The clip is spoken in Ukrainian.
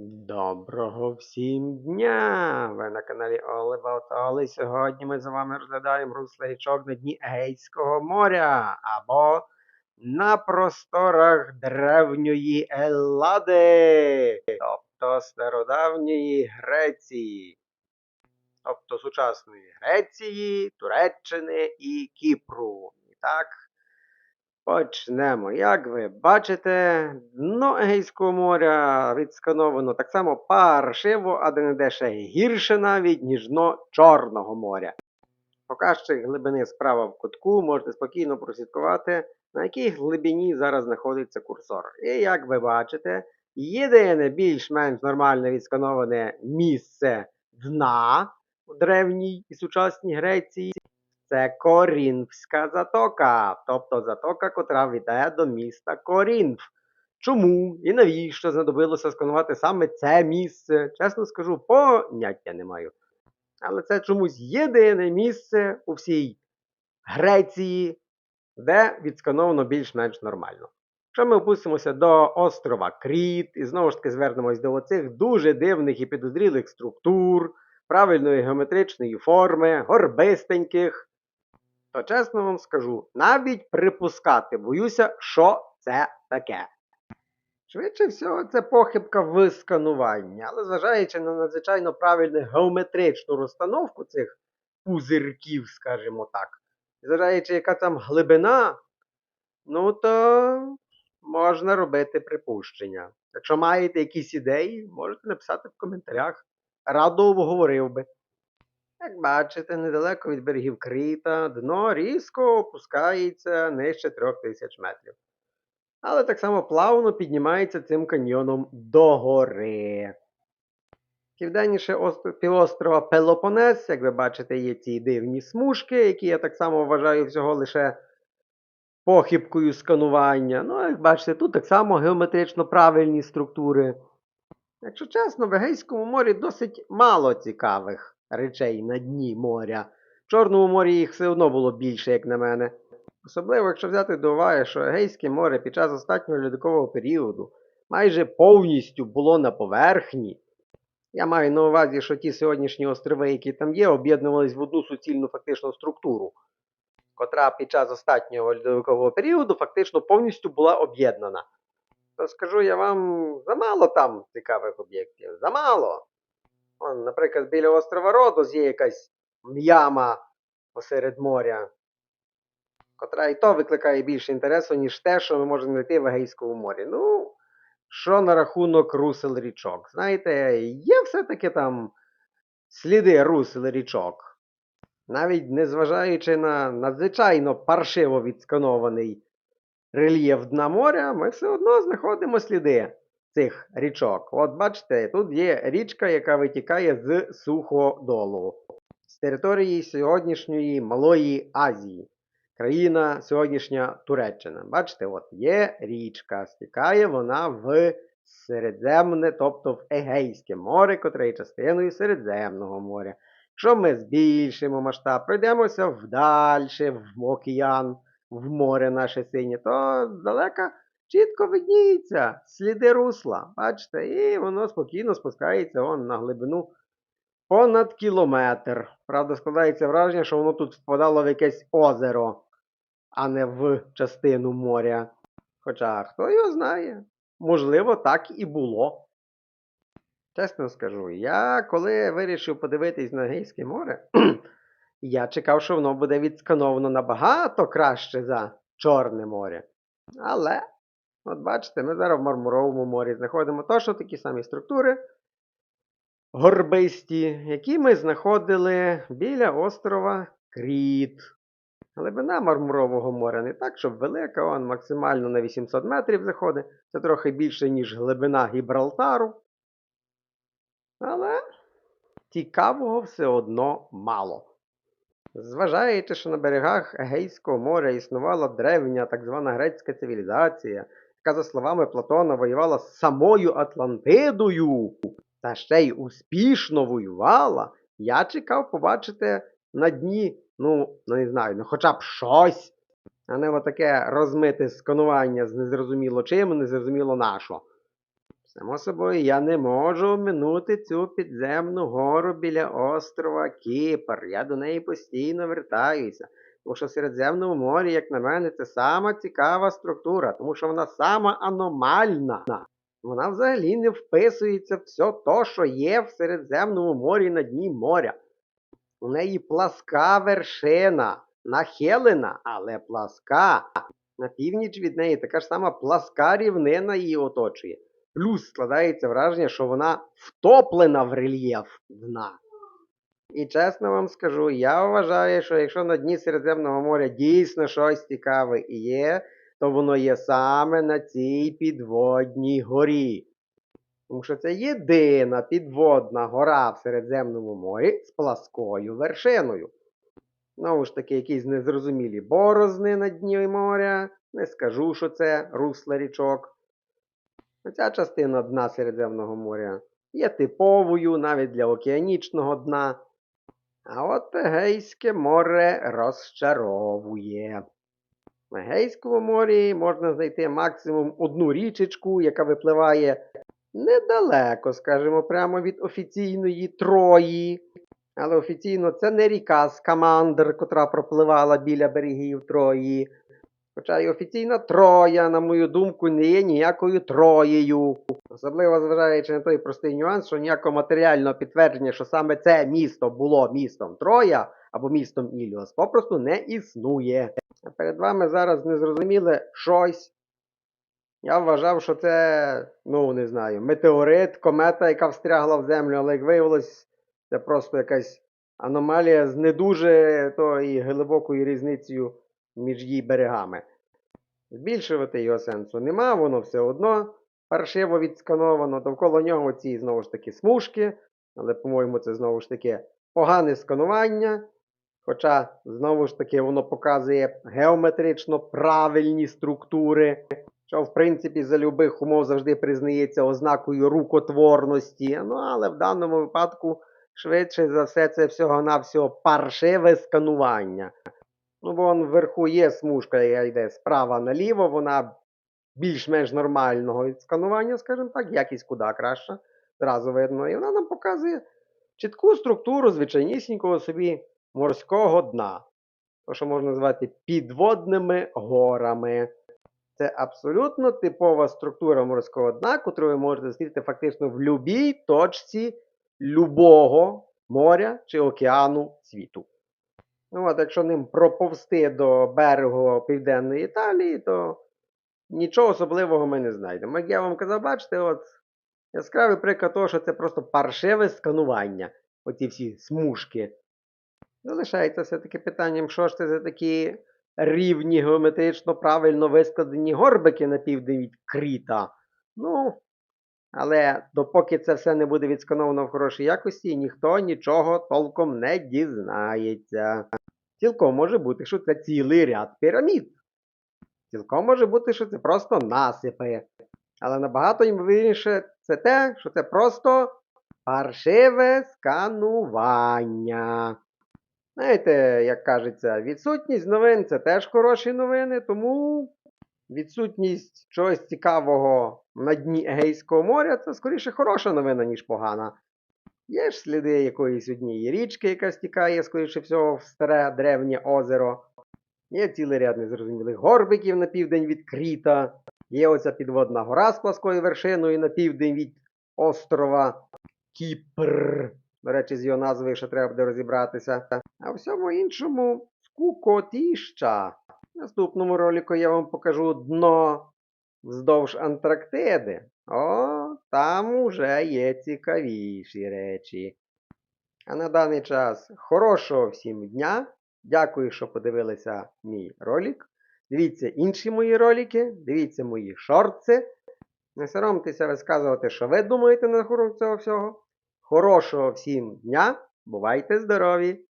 Доброго всім дня! Ви на каналі Олива Оли. Сьогодні ми з вами розглядаємо русло річок на дні Егейського моря або на просторах древньої Еллади, тобто стародавньої Греції, тобто сучасної Греції, Туреччини і Кіпру. І так, Почнемо. Як ви бачите, дно Егейського моря відскановано так само паршиво, а де не ще гірше навіть, ніж дно Чорного моря. Показчик глибини справа в кутку можете спокійно прослідкувати, на якій глибині зараз знаходиться курсор. І як ви бачите, єдине більш-менш нормальне відскановане місце дна у древній і сучасній Греції це Корінфська затока, тобто затока, котра веде до міста Корінф. Чому і навіщо знадобилося сканувати саме це місце? Чесно скажу, поняття не маю. Але це чомусь єдине місце у всій Греції, де відскановано більш-менш нормально. Якщо ми опустимося до острова Кріт і знову ж таки звернемось до оцих дуже дивних і підозрілих структур, правильної геометричної форми, горбистеньких, то чесно вам скажу, навіть припускати боюся, що це таке. Швидше всього, це похибка в скануванні, але зважаючи на надзвичайно правильну геометричну розстановку цих пузирків, скажімо так, зважаючи, яка там глибина, ну то можна робити припущення. Якщо маєте якісь ідеї, можете написати в коментарях. Радо обговорив би. Як бачите, недалеко від берегів Кріта дно різко опускається нижче 3000 метрів. Але так само плавно піднімається цим каньйоном догори. Південніше ост- півострова Пелопонес, як ви бачите, є ці дивні смужки, які я так само вважаю всього лише похибкою сканування. Ну, як бачите, тут так само геометрично правильні структури. Якщо чесно, в Егейському морі досить мало цікавих речей на дні моря. В Чорному морі їх все одно було більше, як на мене. Особливо, якщо взяти до уваги, що Егейське море під час останнього льодового періоду майже повністю було на поверхні. Я маю на увазі, що ті сьогоднішні острови, які там є, об'єднувались в одну суцільну фактичну структуру, котра під час останнього льодовикового періоду фактично повністю була об'єднана. То скажу я вам, замало там цікавих об'єктів. Замало. Вон, наприклад, біля острова Родос є якась м'яма посеред моря, котра і то викликає більше інтересу, ніж те, що ми можемо знайти в Егейському морі. Ну, що на рахунок русел річок? Знаєте, є все-таки там сліди русел річок. Навіть незважаючи на надзвичайно паршиво відсканований рельєф дна моря, ми все одно знаходимо сліди цих річок. От бачите, тут є річка, яка витікає з суходолу, з території сьогоднішньої Малої Азії. Країна сьогоднішня Туреччина. Бачите, от є річка, стікає вона в Середземне, тобто в Егейське море, котре є частиною Середземного моря. Якщо ми збільшимо масштаб, пройдемося вдальше, в океан, в море наше синє, то здалека чітко видніється сліди русла. Бачите, і воно спокійно спускається вон на глибину понад кілометр. Правда, складається враження, що воно тут впадало в якесь озеро, а не в частину моря. Хоча хто його знає, можливо, так і було. Чесно скажу, я коли вирішив подивитись на Егейське море, я чекав, що воно буде відскановано набагато краще за Чорне море. Але, от бачите, ми зараз в Мармуровому морі знаходимо точно такі самі структури горбисті, які ми знаходили біля острова Кріт. Глибина Мармурового моря не так, щоб велика, он максимально на 800 метрів заходить. Це трохи більше, ніж глибина Гібралтару. Але цікавого все одно мало. Зважаючи, що на берегах Егейського моря існувала древня так звана грецька цивілізація, яка, за словами Платона, воювала з самою Атлантидою, та ще й успішно воювала, я чекав побачити на дні, ну, ну не знаю, ну хоча б щось, а не отаке розмите сканування з незрозуміло чим, незрозуміло на що. Само собою, я не можу оминути цю підземну гору біля острова Кіпр. Я до неї постійно вертаюся. Тому що в Середземному морі, як на мене, це сама цікава структура, тому що вона сама аномальна. Вона взагалі не вписується в все то, що є в Середземному морі на дні моря. У неї пласка вершина, нахилена, але пласка. На північ від неї така ж сама пласка рівнина її оточує. Плюс складається враження, що вона втоплена в рельєф дна. І чесно вам скажу, я вважаю, що якщо на дні Середземного моря дійсно щось цікаве і є, то воно є саме на цій підводній горі. Тому що це єдина підводна гора в Середземному морі з пласкою вершиною. Знову ж таки, якісь незрозумілі борозни на дні моря. Не скажу, що це русло річок. Ця частина дна Середземного моря є типовою навіть для океанічного дна. А от Егейське море розчаровує. В Егейському морі можна знайти максимум одну річечку, яка випливає недалеко, скажімо, прямо від офіційної Трої. Але офіційно це не ріка Скамандр, котра пропливала біля берегів Трої. Хоча й офіційна Троя, на мою думку, не є ніякою Троєю. Особливо зважаючи на той простий нюанс, що ніякого матеріального підтвердження, що саме це місто було містом Троя або містом Іліос, попросту не існує. А перед вами зараз незрозуміле щось. Я вважав, що це, ну не знаю, метеорит, комета, яка встрягла в землю, але як виявилось, це просто якась аномалія з не дуже тої глибокою різницею між її берегами. Збільшувати його сенсу нема, воно все одно паршиво відскановано. Довкола нього ці знову ж таки смужки, але, по-моєму, це знову ж таки погане сканування. Хоча, знову ж таки, воно показує геометрично правильні структури, що, в принципі, за любих умов завжди признається ознакою рукотворності. Ну, але в даному випадку, швидше за все, це всього-навсього паршиве сканування. Ну, вон вверху є смужка, яка йде справа наліво, вона більш-менш нормального сканування, скажімо так, якість куди краща, зразу видно. І вона нам показує чітку структуру звичайнісінького собі морського дна. То, що можна назвати підводними горами. Це абсолютно типова структура морського дна, яку ви можете зустріти фактично в будь-якій точці любого моря чи океану світу. Ну, от, якщо ним проповзти до берегу Південної Італії, то нічого особливого ми не знайдемо. Як я вам казав, бачите, от яскравий приклад того, що це просто паршиве сканування. Оці всі смужки. Залишається все-таки питанням, що ж це за такі рівні геометрично правильно вискладені горбики на південь від Кріта. Ну, але допоки це все не буде відскановано в хорошій якості, ніхто нічого толком не дізнається. Цілком може бути, що це цілий ряд пірамід. Цілком може бути, що це просто насипи. Але набагато ймовірніше це те, що це просто паршиве сканування. Знаєте, як кажеться, відсутність новин це теж хороші новини, тому відсутність чогось цікавого на дні Егейського моря це скоріше хороша новина, ніж погана. Є ж сліди якоїсь однієї річки, яка стікає, скоріше всього, в старе древнє озеро. Є цілий ряд незрозумілих горбиків на південь від Кріта. Є оця підводна гора з пласкою вершиною на південь від острова Кіпр. До речі, з його назвою ще треба буде розібратися. А всьому іншому скукотіща. Наступному ролику я вам покажу дно вздовж Антарктиди. О, там уже є цікавіші речі. А на даний час хорошого всім дня. Дякую, що подивилися мій ролик. Дивіться інші мої ролики, дивіться мої шорти. Не соромтеся висказувати, що ви думаєте на рахунок цього всього. Хорошого всім дня! Бувайте здорові!